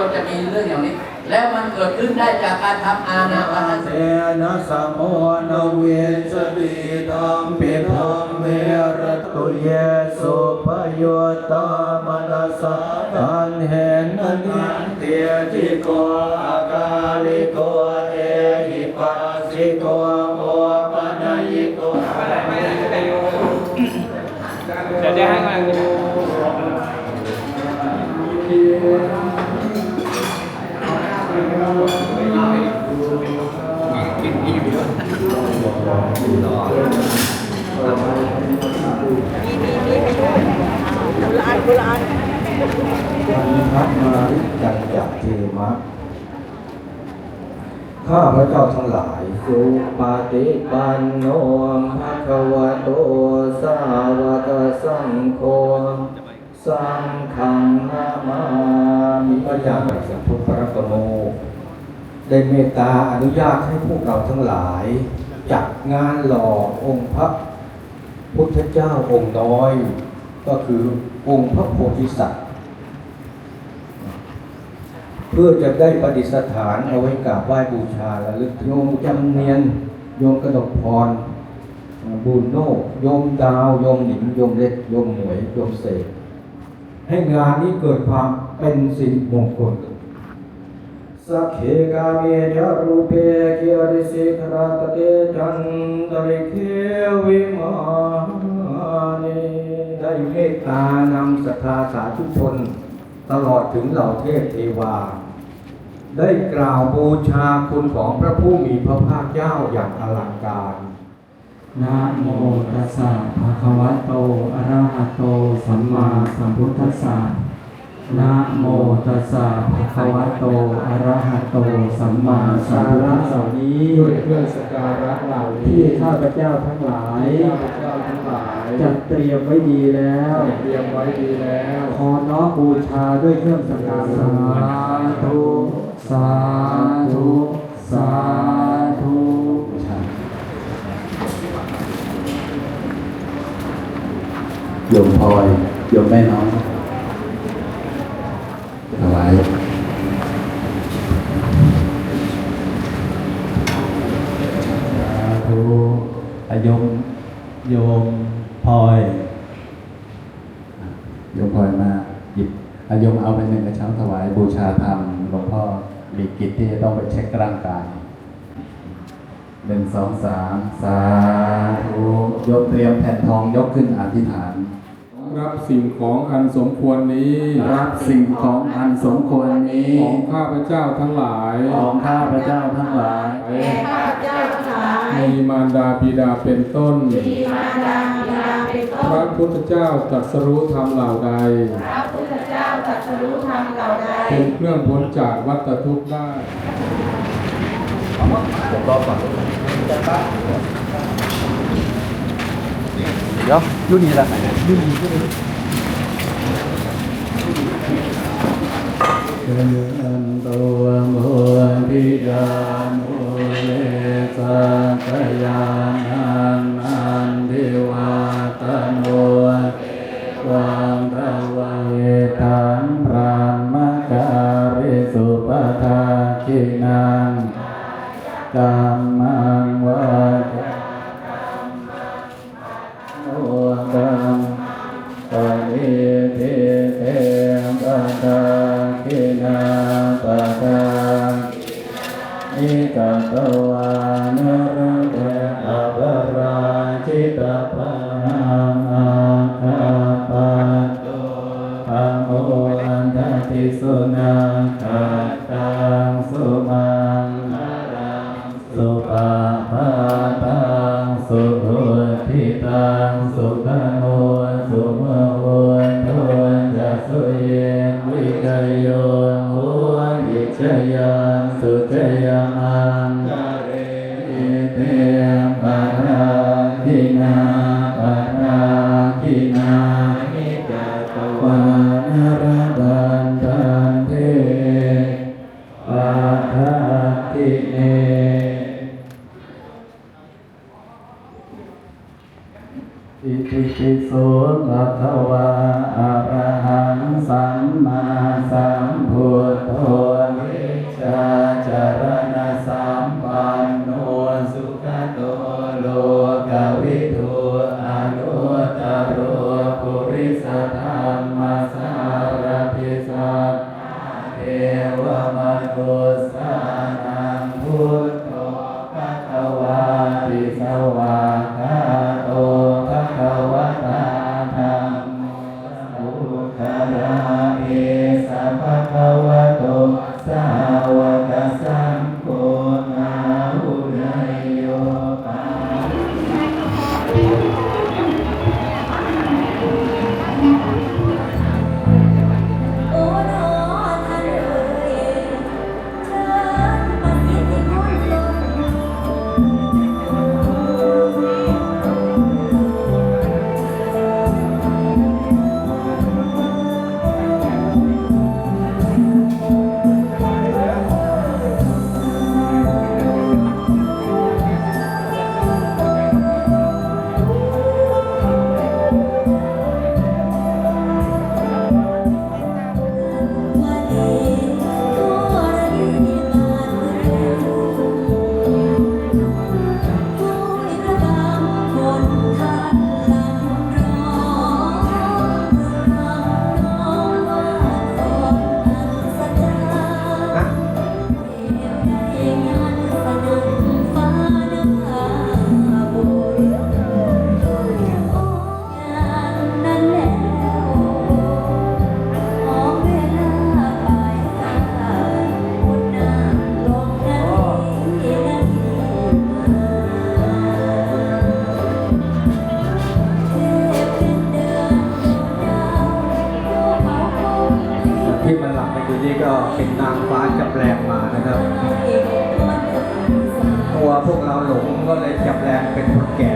ก็จะมีเรื่องอย่างนี้ แล้วมันเกิดขึ้นได้จากการทำอานาปานสเสนะสมโมนเวสติธรรมปิธรรมเมรตุเยสุปโยตามนัสสะอันเห็นอนิจเตียจิโกอากาลิโกเอหิปัสสิโกโอปัญญิโกเดี๋ยวจะให้กำลังใจ พัฒนาริจันจักเทมะข้าพระเจ้าทั้งหลาย สุปฏิปันโนภะคะวะโต สาวกสังโฆ สังฆังนามามิพระยาบัสัมพุทธรัตโนได้เมตตาอนุญาตให้พวกเราทั้งหลาย จัดงานหล่อองค์พระพุทธเจ้าองค์น้อย ก็คือองค์พระโพธิสัตว เพื่อจะได้ประดิษฐานเอาไว้กราบไหว้บูชาและลึกโยมจำเนียน โยมกระดกพรบุญโนโยมดาว โยมหนิงโยมเล็กโยมหมวยโยมเสกให้งานนี้เกิดความเป็นสิริมงคลสักเคกาเมจารูเปเกิอริสิขราตเตจันตริเควิมานีได้เมตตานำศรัทธาสาธุชน ตลอดถึงเหล่าเทพเทวา ได้กล่าวบูชาคุณของพระผู้มีพระภาคเจ้าอย่างอลังการนะโมตัสสะภะคะวะโต อะระหะโต สัมมาสัมพุทธัสสะ นะโมตัสสะภะคะวะโต อะระหะโต สัมมาสัมพุทธัสสะนี้ด้วยเครื่องสักการะเหล่านี้ที่ข้าพเจ้าทั้งหลายข้าพเจ้าทั้งหลายจัดเตรียมไว้ดีแล้วเตรียมไว้ดีแล้วขอน้อมบูชาด้วยเครื่องสักการะสาธุสาธุสาธุโยมพลอยโยมแม่น้องถ วายสาธุอายมโยมพลอยโยมพลอยมาหยิบอายมเอาไปหนึ่งกระเช้าถวายบูชาธรรมหลวงพ่อมีกิจที่จะต้องไปเช็คร่างกายหนึ่งสองสามสาธุยมเตรียมแผ่นทองยกขึ้นอธิษฐาน รับสิ่งของอันสมควรนี้รับสิ่งของอันสมควรนี้ ของข้าพเจ้าทั้งหลาย ของข้าพเจ้าทั้งหลายมีมารดาบิดาเป็นต้น พระพุทธเจ้าตรัสรู้ธรรมเหล่าใด พระพุทธเจ้าตรัสรู้ธรรมเหล่าใด เป็นเครื่องพ้นจากวัฏทุกข์ได้เดี๋ยวยูนนี้ละรุ่นนี้อันตัวมุทิดามุเลสัตยานัน จิตปะนังอาคาปัตโตอะโมอันทติสุนาคาตังสุมังอารังสุปะปะตังสุหุทิตังสุขัง อิติปิโสภะคะวะอะระหังสัมมาสัมพุทโธวิชาจารณสัมปา จับแรงมานะครับ ตัวพวกเราหลงก็เลยจับแรงเป็นคนแก่